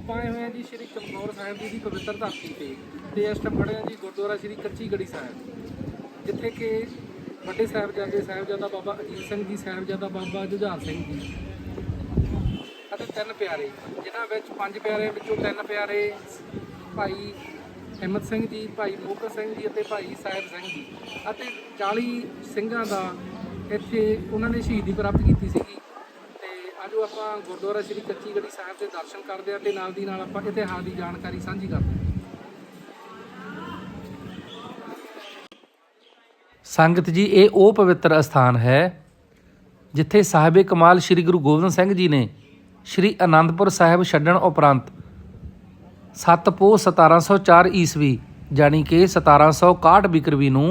ਆਪਾਂ ਆਏ ਹੋਏ ਹਾਂ ਜੀ ਸ਼੍ਰੀ ਚਮਕੌਰ ਸਾਹਿਬ ਜੀ ਦੀ ਪਵਿੱਤਰ ਧਰਤੀ ਤੇ ਤੇ ਇਸ ਟਾਈਮ ਖੜੇ ਆ ਜੀ ਗੁਰਦੁਆਰਾ ਸ਼੍ਰੀ ਕੱਚੀ ਗੜੀ ਸਾਹਿਬ, ਜਿੱਥੇ ਕਿ ਵੱਡੇ ਸਾਹਿਬਜ਼ਾਦੇ ਸਾਹਿਬਜ਼ਾਦਾ ਬਾਬਾ ਅਜੀਤ ਸਿੰਘ ਜੀ, ਸਾਹਿਬਜ਼ਾਦਾ ਬਾਬਾ ਜੁਝਾਰ ਸਿੰਘ ਜੀ ਅਤੇ ਤਿੰਨ ਪਿਆਰੇ, ਜਿਨ੍ਹਾਂ ਵਿੱਚ ਪੰਜ ਪਿਆਰਿਆਂ ਵਿੱਚੋਂ ਤਿੰਨ ਪਿਆਰੇ ਭਾਈ ਹਿੰਮਤ ਸਿੰਘ ਜੀ, ਭਾਈ ਮੋਹਕਮ ਸਿੰਘ ਜੀ ਅਤੇ ਭਾਈ ਸਾਹਿਬ ਸਿੰਘ ਜੀ ਅਤੇ 40 ਸਿੰਘਾਂ ਦਾ ਇੱਥੇ ਉਹਨਾਂ ਨੇ ਸ਼ਹੀਦੀ ਪ੍ਰਾਪਤ ਕੀਤੀ ਸੀਗੀ। ਆਜੋ ਆਪਾਂ ਗੁਰਦੁਆਰਾ ਸ੍ਰੀ ਕੱਚੀ ਗੜੀ ਸਾਹਿਬ ਦੇ ਦਰਸ਼ਨ ਕਰਦੇ ਹਾਂ ਤੇ ਨਾਲ ਦੀ ਨਾਲ ਆਪਾਂ ਇਤਿਹਾਸ ਦੀ ਜਾਣਕਾਰੀ ਸਾਂਝੀ ਕਰਦੇ ਹਾਂ। ਸੰਗਤ ਜੀ, ਇਹ ਉਹ ਪਵਿੱਤਰ ਅਸਥਾਨ ਹੈ ਜਿੱਥੇ ਸਾਹਿਬੇ ਕਮਾਲ ਸ੍ਰੀ ਗੁਰੂ ਗੋਬਿੰਦ ਸਿੰਘ ਜੀ ਨੇ ਸ੍ਰੀ ਅਨੰਦਪੁਰ ਸਾਹਿਬ ਛੱਡਣ ਉਪਰੰਤ 7 ਪੋਹ 1704 ਈਸਵੀ, ਜਾਣੀ ਕਿ 1761 ਬਿਕਰਵੀ ਨੂੰ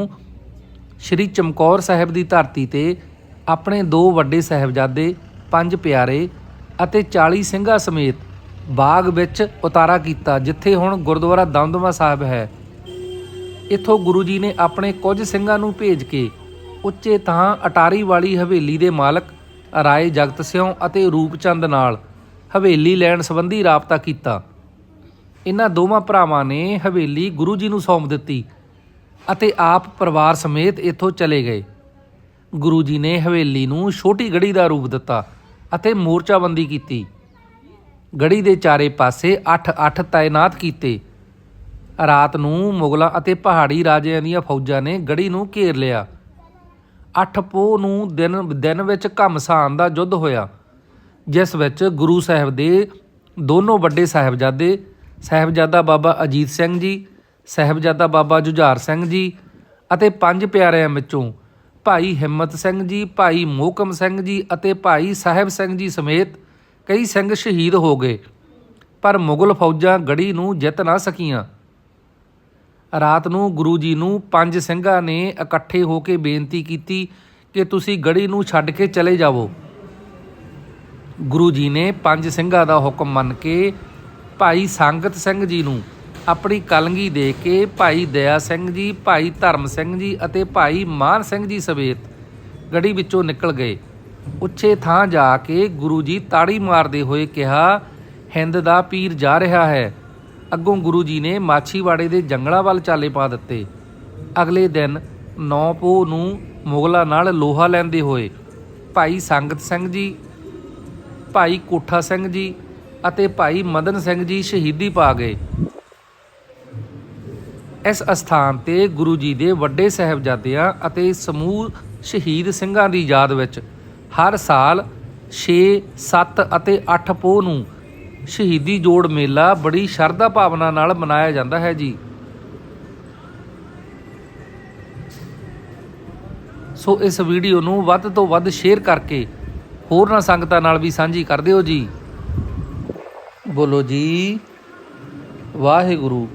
ਸ੍ਰੀ ਚਮਕੌਰ ਸਾਹਿਬ ਦੀ ਧਰਤੀ ਤੇ ਆਪਣੇ ਦੋ ਵੱਡੇ ਸਾਹਿਬਜ਼ਾਦੇ ਪੰਜ ਪਿਆਰੇ ਅਤੇ 40 ਸਿੰਘਾਂ ਸਮੇਤ ਬਾਗ ਵਿੱਚ ਉਤਾਰਾ ਕੀਤਾ, ਜਿੱਥੇ ਹੁਣ ਗੁਰਦੁਆਰਾ ਦਮਦਮਾ ਸਾਹਿਬ ਹੈ। ਇੱਥੋਂ ਗੁਰੂ ਜੀ ਨੇ ਆਪਣੇ ਕੁਝ ਸਿੰਘਾਂ ਨੂੰ ਭੇਜ ਕੇ ਉੱਚੇ ਥਾਂ ਅਟਾਰੀ ਵਾਲੀ ਹਵੇਲੀ ਦੇ ਮਾਲਕ ਰਾਏ ਜਗਤ ਸਿਉ ਅਤੇ ਰੂਪਚੰਦ ਨਾਲ ਹਵੇਲੀ ਲੈਣ ਸੰਬੰਧੀ ਰਾਬਤਾ ਕੀਤਾ। ਇਹਨਾਂ ਦੋਵਾਂ ਭਰਾਵਾਂ ਨੇ ਹਵੇਲੀ ਗੁਰੂ ਜੀ ਨੂੰ ਸੌਂਪ ਦਿੱਤੀ ਅਤੇ ਆਪ ਪਰਿਵਾਰ ਸਮੇਤ ਇੱਥੋਂ ਚਲੇ ਗਏ। ਗੁਰੂ ਜੀ ਨੇ ਹਵੇਲੀ ਨੂੰ ਛੋਟੀ ਗੜੀ ਦਾ ਰੂਪ ਦਿੱਤਾ। ਅਤੇ ਮੋਰਚਾਬੰਦੀ ਕੀਤੀ। ਗੜੀ ਦੇ ਚਾਰੇ ਪਾਸੇ 8-8 ਤਾਇਨਾਤ ਕੀਤੇ। ਰਾਤ ਨੂੰ ਮੁਗਲਾਂ ਅਤੇ ਪਹਾੜੀ ਰਾਜਿਆਂ ਦੀਆਂ ਫੌਜਾਂ ਨੇ ਗੜੀ ਨੂੰ ਘੇਰ ਲਿਆ। 8 ਪੋਹ ਨੂੰ ਦਿਨ ਦਿਨ ਵਿੱਚ ਘਮਸਾਨ ਦਾ ਯੁੱਧ ਹੋਇਆ। ਜਿਸ ਵਿੱਚ ਗੁਰੂ ਸਾਹਿਬ ਦੇ ਦੋਨੋਂ ਵੱਡੇ ਸਾਹਿਬਜ਼ਾਦੇ, ਸਾਹਿਬਜ਼ਾਦਾ ਬਾਬਾ ਅਜੀਤ ਸਿੰਘ ਜੀ, ਸਾਹਿਬਜ਼ਾਦਾ ਬਾਬਾ ਜੁਝਾਰ ਸਿੰਘ ਜੀ ਅਤੇ ਪੰਜ ਪਿਆਰਿਆਂ ਵਿੱਚੋਂ ਭਾਈ ਹਿੰਮਤ ਸਿੰਘ ਜੀ, ਭਾਈ ਮੋਹਕਮ ਸਿੰਘ ਜੀ ਅਤੇ ਭਾਈ ਸਾਹਿਬ ਸਿੰਘ ਜੀ ਸਮੇਤ ਕਈ ਸਿੰਘ ਸ਼ਹੀਦ ਹੋ ਗਏ। ਪਰ ਮੁਗਲ ਫੌਜਾਂ ਗੜੀ ਨੂੰ ਜਿੱਤ ਨਾ ਸਕੀਆਂ। ਰਾਤ ਨੂੰ ਗੁਰੂ ਜੀ ਨੂੰ ਪੰਜ ਸਿੰਘਾਂ ਨੇ ਇਕੱਠੇ ਹੋ ਕੇ ਬੇਨਤੀ ਕੀਤੀ ਕਿ ਤੁਸੀਂ ਗੜੀ ਨੂੰ ਛੱਡ ਕੇ ਚਲੇ ਜਾਵੋ। ਗੁਰੂ ਜੀ ਨੇ ਪੰਜ ਸਿੰਘਾਂ ਦਾ ਹੁਕਮ ਮੰਨ ਕੇ ਭਾਈ ਸੰਗਤ ਸਿੰਘ ਜੀ ਨੂੰ ਆਪਣੀ ਕਲਗੀ ਦੇ ਕੇ ਭਾਈ ਦਇਆ ਸਿੰਘ ਜੀ, ਭਾਈ ਧਰਮ ਸਿੰਘ ਜੀ ਅਤੇ ਭਾਈ ਮਾਨ ਸਿੰਘ ਜੀ ਸਮੇਤ ਗੜੀ ਵਿੱਚੋਂ ਨਿਕਲ ਗਏ। ਉੱਚੇ ਥਾਂ ਜਾ ਕੇ ਗੁਰੂ ਜੀ ਤਾੜੀ ਮਾਰਦੇ ਹੋਏ ਕਿਹਾ, ਹਿੰਦ ਦਾ ਪੀਰ ਜਾ ਰਿਹਾ ਹੈ। ਅੱਗੋਂ ਗੁਰੂ ਜੀ ਨੇ ਮਾਛੀਵਾੜੇ ਦੇ ਜੰਗਲਾਂ ਵੱਲ ਚਾਲੇ ਪਾ ਦਿੱਤੇ। ਅਗਲੇ ਦਿਨ 9 ਪੋਹ ਨੂੰ ਮੁਗਲਾਂ ਨਾਲ ਲੋਹਾ ਲੈਂਦੇ ਹੋਏ ਭਾਈ ਸੰਗਤ ਸਿੰਘ ਜੀ, ਭਾਈ ਕੋਠਾ ਸਿੰਘ ਜੀ ਅਤੇ ਭਾਈ ਮਦਨ ਸਿੰਘ ਜੀ ਸ਼ਹੀਦੀ ਪਾ ਗਏ। ਇਸ ਅਸਥਾਨ ਤੇ ਗੁਰੂ ਜੀ ਦੇ ਵੱਡੇ ਸਾਹਿਬਜ਼ਾਦਿਆਂ ਅਤੇ ਸਮੂਹ ਸ਼ਹੀਦ ਸਿੰਘਾਂ ਦੀ ਯਾਦ ਵਿੱਚ ਹਰ ਸਾਲ 6 7 ਅਤੇ 8 ਪੋਹ ਨੂੰ ਸ਼ਹੀਦੀ ਜੋੜ ਮੇਲਾ ਬੜੀ ਸ਼ਰਧਾ ਭਾਵਨਾ ਨਾਲ ਮਨਾਇਆ ਜਾਂਦਾ ਹੈ ਜੀ। ਸੋ ਇਸ ਵੀਡੀਓ ਨੂੰ ਵੱਧ ਤੋਂ ਵੱਧ ਸ਼ੇਅਰ ਕਰਕੇ ਹੋਰਨਾਂ ਸੰਗਤਾਂ ਨਾਲ ਵੀ ਸਾਂਝੀ ਕਰ ਦਿਓ ਜੀ। ਬੋਲੋ ਜੀ, ਵਾਹਿਗੁਰੂ।